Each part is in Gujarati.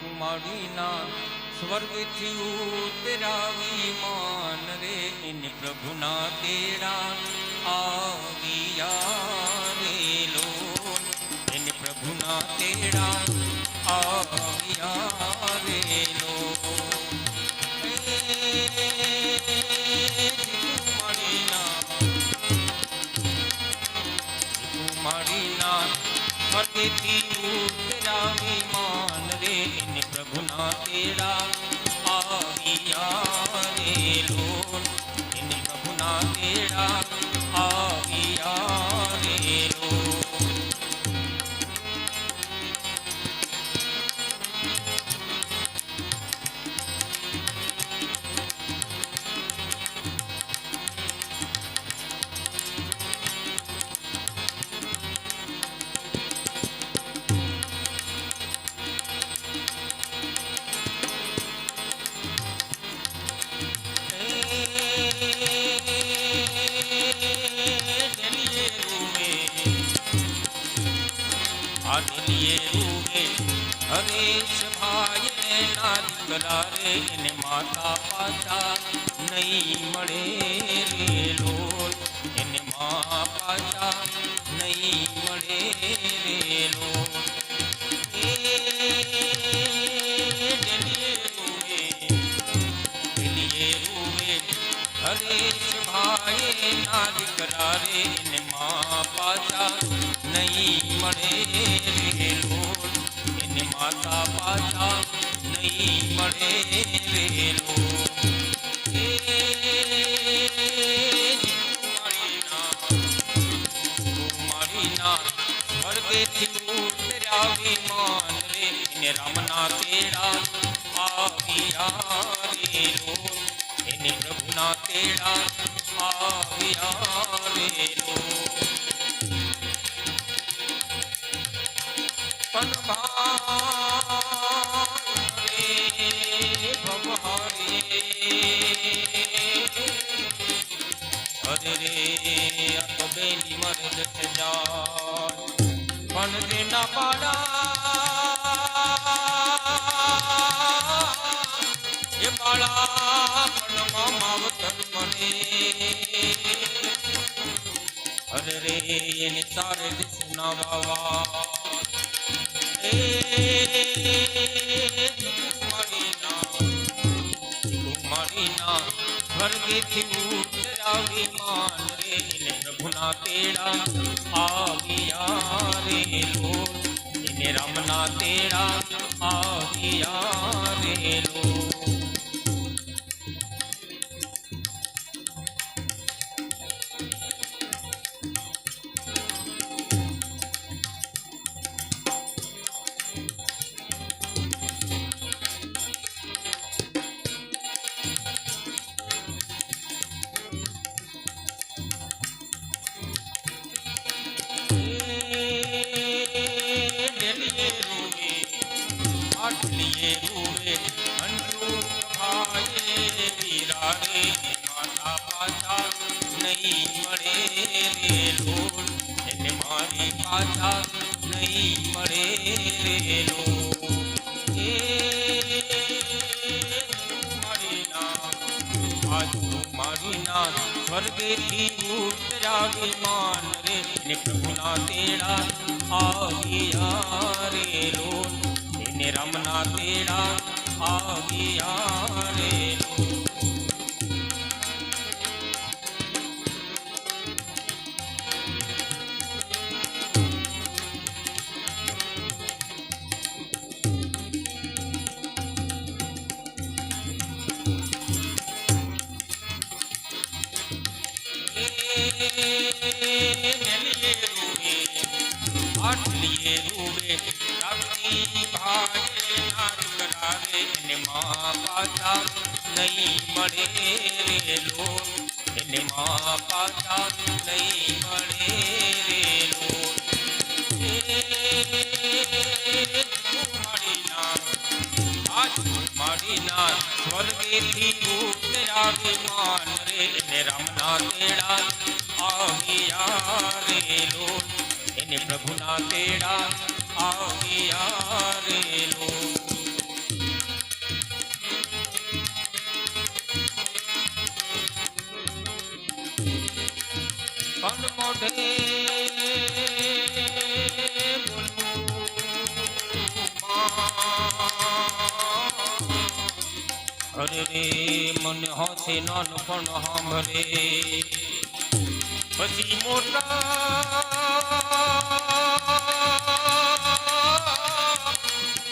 કુમારીના સ્વર્ગથી ઉતરાવી માન રે. એને પ્રભુના તેરા આવ્યા રે લો. એને પ્રભુના તેરા આવ્યા રે લો. કુમારીના સ્વર્ગથી ઉતરાવી માન રે તેરા આવ્યા રે લોન ડેલીએ રૂવે હરેશ ભાઈ ના દીકરા રે એને માતા પાછા નહીં મળે રે લોલ. એને મા પાછા નહીં મળે રે લોલ. એ ડેલીએ રૂવે પેલીએ હરેશ ભાઈ ના દીકરા રે ને મા પાછા નહીં મળે લોલ એને માતા પાછા નહીં મળે કુમારીના સ્વર્ગેથી ઉતર્યા વિમાન રે એને રામના તેડા આવ્યા રે એને પ્રભુના તેડા આવ્યા ભારે ભવહારે અરે રે આ તો બેની મરદ છે જાન પણ તેના બાળા એ બાળા પણ માવતર મને અરે રે, એની તારે દિશના વાવા સ્વર્ગેથી ઉતરાવી માન રે પ્રભુના તેડા આવ્યા રે લો એને રામના આવ્યા રે લોલ સ્વર્ગેથી ઉતરા વિમાન રે ને પ્રભુના તેડા આવ્યા રે લોલ એને રામના તેડા આવ્યા રે આટલીએ રૂવે રામજી ભાઈ ના દીકરા રે એને મા પાછા નહીં મળે રે મા પાછા નહીં મળે રે આજ કુમારીના સ્વર્ગેથી ઉતર્યા વિમાન રે એને રામના તેડા આવ્યા રે લો એને પ્રભુના તેડા આવ્યા રે લો પણ મોઢે અરે રે, મન હોથી નાનપણ હમરે પછી મોટા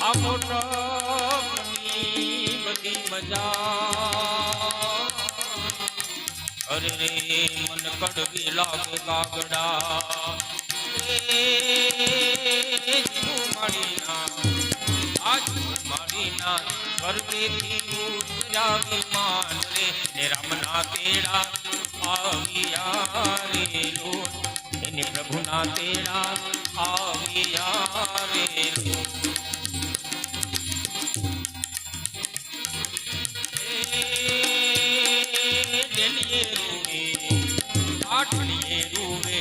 આ મોટા બધી મજા અરે રે મન કડવી લાગે કાગડા એ માડીના આજ માડીના સ્વર્ગેથી ઉતર્યા વિમાન રે રામના તેડા આવ્યા રે લોટ એને પ્રભુના તેડા આવ્યા રે લોટ ડેલીએ રૂવે આઠલીએ રૂવે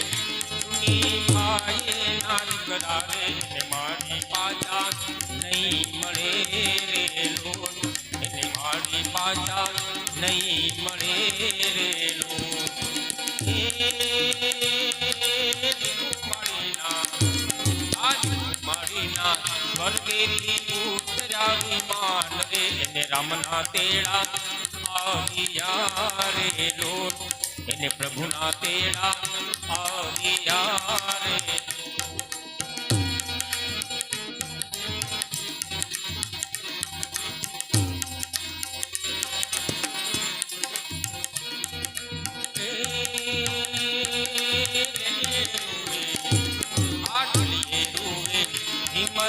ની પાયે નારી કરાવે ને મારી પાછા નહીં મળે રે લોન એને મારી પાછા નહીં મળે રે લોન સ્વર્ગેથી ઉતર્યા વિમાન રે એને રામના તેડા આવ્યા રે લોટ એને પ્રભુના તેડા આવ્યા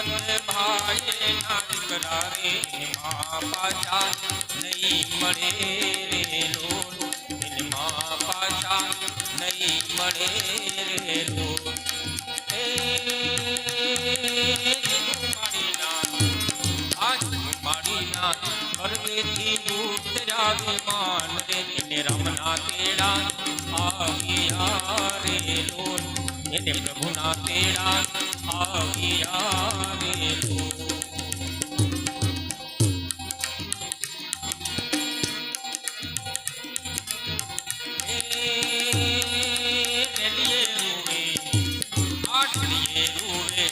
હિંમત ભાઈએ નાટ કરારે એમાં પાછા નહીં મળે રે લોલ એમાં પાછા નહીં મળે રે લોલ રે રમના તેડા આવ્યા રે પ્રભુના તેડા આવ્યા રે લોલ ડેલીએ રૂવે આઠલીએ રૂવે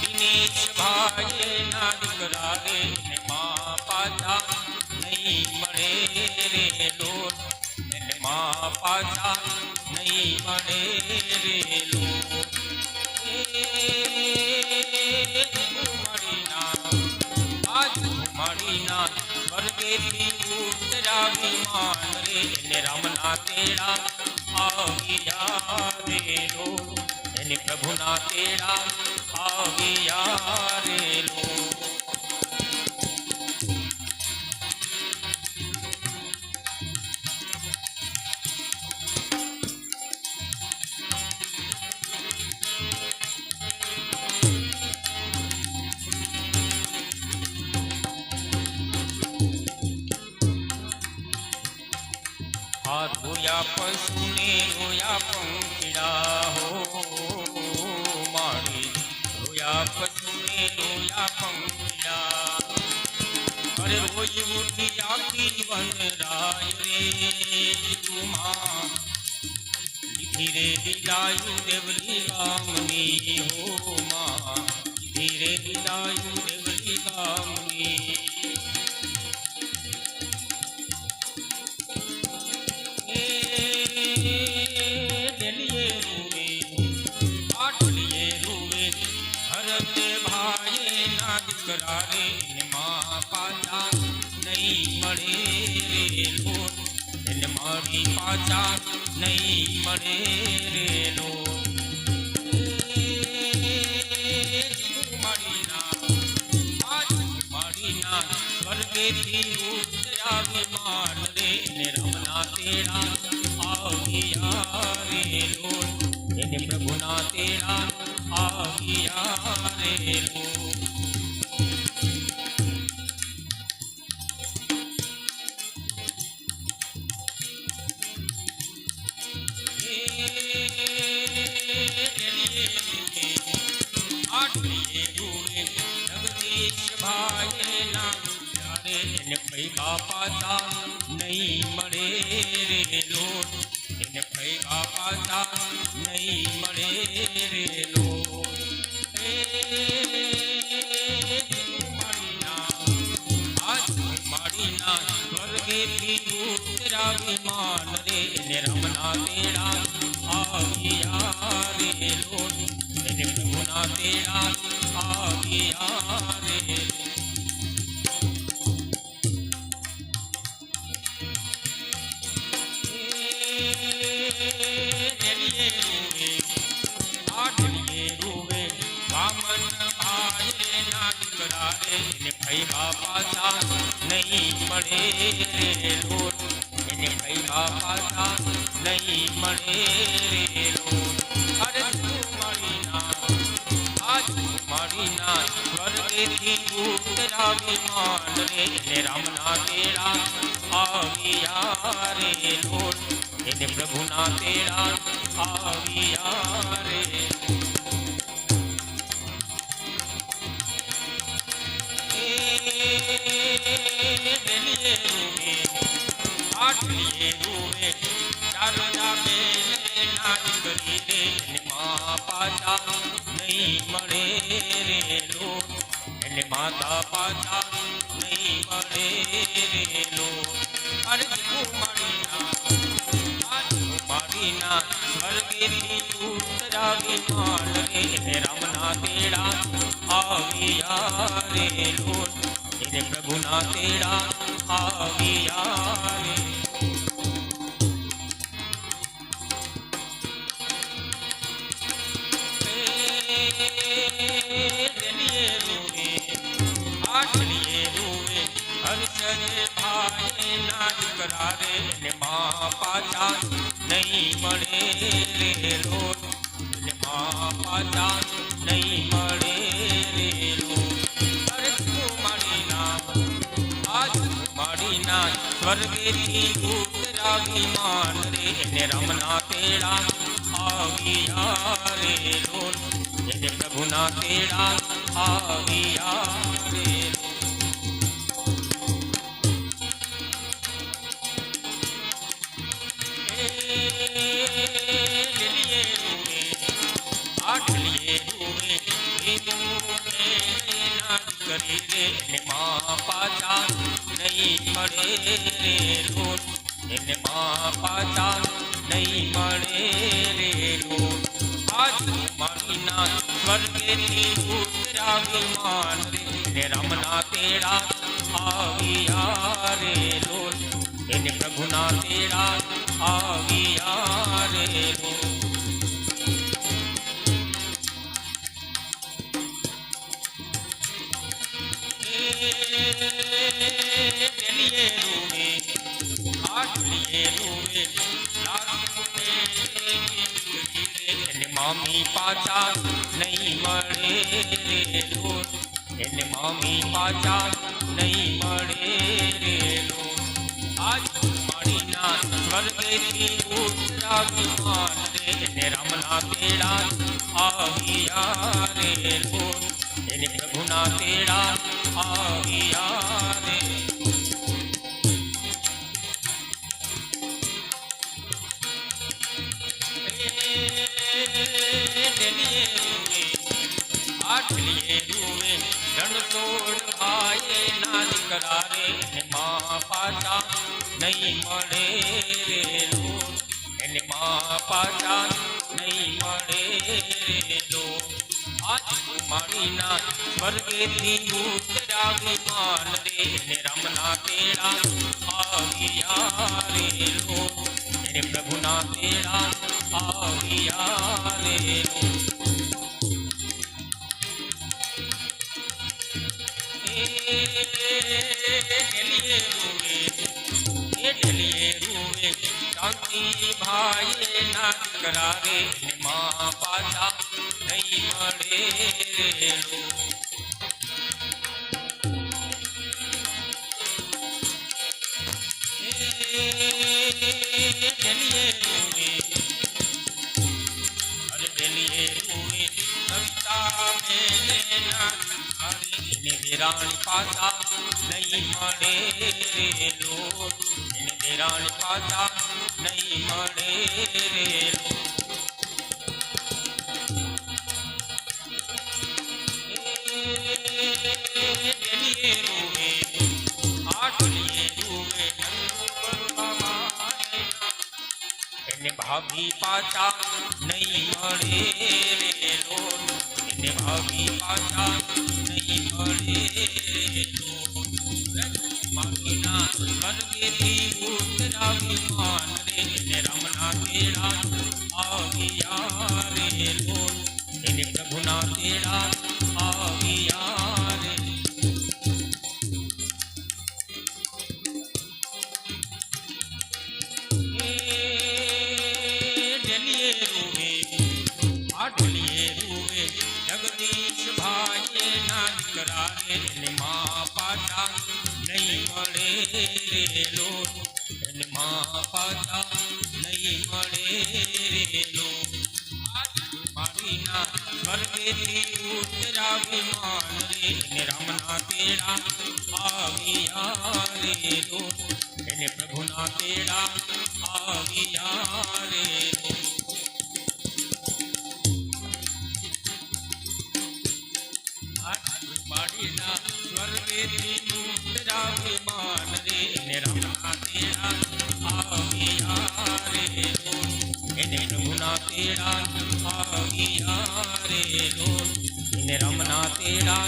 દિનેશ ભાઈએ ના દીકરા રે ને મા પાછા નહીં મળે રે લોટ એને મા પાછા નહીં મળે રે લોટ આજ મળીના સ્વર્ગેથી ઉતર્યા વિમાન રે એને તેડા આવ્યા રે લો એને પ્રભુના તેડા આવ્યા ધોયા પશુને રોયા પંખીડા હો મારી રોયા પશુને રોયા પંખીડા અરે રોજ ઉઠી આખી વનરાય રે તુમા ધીરે દિલાયુ દેવલી ગામની હો માં ધીરે દિલાયુ દેવલી ગામની પાછા નહીં આજ મારીના સ્વર્ગેથી ઉતર્યા વિમાન રે ને રમના તેડા આવ્યા રે લોલ એને પ્રભુના તેડા આવ્યા રે લોલ બાપા નહીં મળે રે લોટ એને ભૈગા પાછા નહીં મળે રે લોટ સ્વર્ગેથી ઉતરા વિમાન રે ને રમના તેડા આવ્યા રે લોટ એને પ્રભુના તેડા આવ્યા રે ના ભૈગા પાછા નહીં મળે રે લોટ એને નહીં મળે રે લોટ અરે તું આજ મળીના સ્વર્ગેથી ઉતરા વિમાન રે રામના તેડા આવ્યા રે લોટ એને પ્રભુના તેરા આવ્યા રે. ડેલીએ આટલીએ રૂવે ચારડા બેલે ના દીકરી એને મા પાછા નહીં મળે રે લો. એને માતા પાછા નહીં મળે રે લોટ અરે મારીના સ્વર્ગેથી ઉતરા વિમાન રે રામના તેડા આવ્યા રે લોટ એને પ્રભુના તેડા આવ્યા રે આઠ લીએ રૂએ રૂવે હર્ષને નહીં મળે રે લોટ નહીં મળે રે લોટ અરે કુમારીના આજ કુમારીના સ્વર્ગેથી ઉતરા વિમાન રે ને રમના તેડા આવ્યા રે લોટ પ્રભુના તેડા આવ્યા રે લીલીએ રૂવે આઠલીએ રૂવે કીધું ના કરી રે ને મા પાછા નહીં મળે રે લોટ એને મા પાછા નહીં મળે રે લોટ આજ મારીના સ્વર્ગેથી ઉતરા વિમાન રે ને રમના રે લોટ એને પ્રભુના તેડા આવ્યા રે મામી પાછા નહીં મળે એને મામી પાછા નહીં મળે રામના તેડા આવ્યા રે એને પ્રભુના તેડા આવ્યા રે ડેલીએ રૂવે રૂવે રણછોડ ભાઈએ ના દીકરા નહીં મળે એને મા પાછા નહીં મળે રે લોટ આજ મારીના સ્વર્ગેથી ઉતરાગમાન રે ને રામના તેડા આવ્યા રે લોટ એને પ્રભુના તેડા આવ્યા રે કવિતા મેલે ના હરી એને દેરાણી પાછા નહીં મળે રે લોટ એને દેરાણી પાછા નહીં મળે રે ડેલીએ રૂવે આટલીએ રૂવે એને ભાભી પાછા નહીં મળે રે લોન એને ભાભી પાછા નહીં મળે રમના તેડા આવ્યા રે લોન એને પ્રભુના તેડા આવ્યા રે જગદીશ મા પાછા લોન મારીના સ્વર્ગેથી ઉતરા વિમાન રે એને રામના તેડા આવ્યા રે. લોન એને પ્રભુના તેડા આવ્યા રે. મારીના સ્વર્ગેથી ઉતરા વિમાન રે એને રામના તેડા આવ્યા રે. એને પ્રભુના તેડા આવ્યા રે લો એને રમના તેડા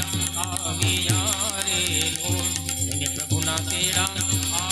એને પ્રભુના તેડા આવ્યા